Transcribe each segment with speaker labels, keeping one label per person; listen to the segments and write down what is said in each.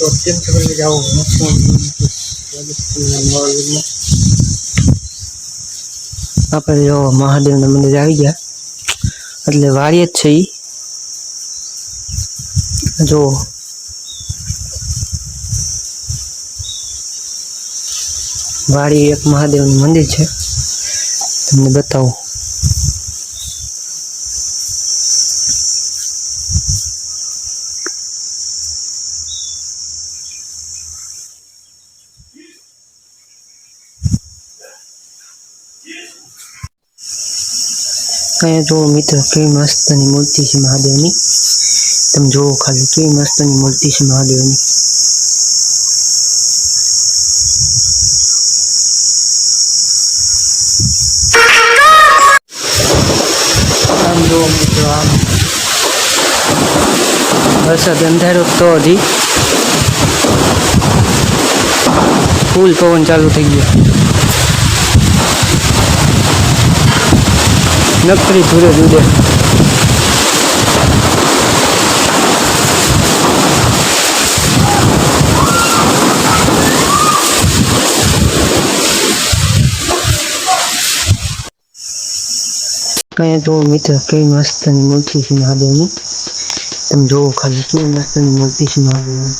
Speaker 1: તો અત્યંત કરીને જાઓ આપણે જો મહાદેવના મંદિર આવી ગયા એટલે વારી જ છે ઈ જો વાડી એક મહાદેવનું મંદિર છે તમને બતાવું અહીંયા જુઓ મિત્રો, કેવી મસ્તની મૂર્તિ છે મહાદેવની. તમે જુઓ ખાલી, કેવી મસ્તની મૂર્તિ છે મહાદેવની. વરસાદ અંધારો તો હજી. ફૂલ પવન ચાલુ થઈ ગયો. નકરી ધૂળે ધૂળે કઈ જો મિત્ર, કઈ મસ્તની મૂર્તિ છે મહાદેવની? તમે જોવો ખાલી કેવી મસ્તની મૂર્તિ છે મહાદેવની?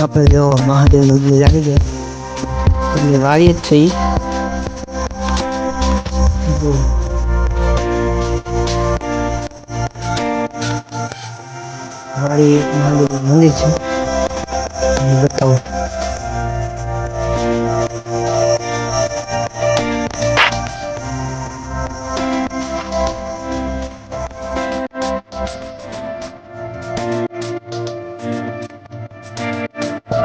Speaker 1: આપણે જો મહાદેવનું મંદિર આવી ગયા એટલે વારી જ છે વાળી મહાદેવનું મંદિર છે. બતાવો.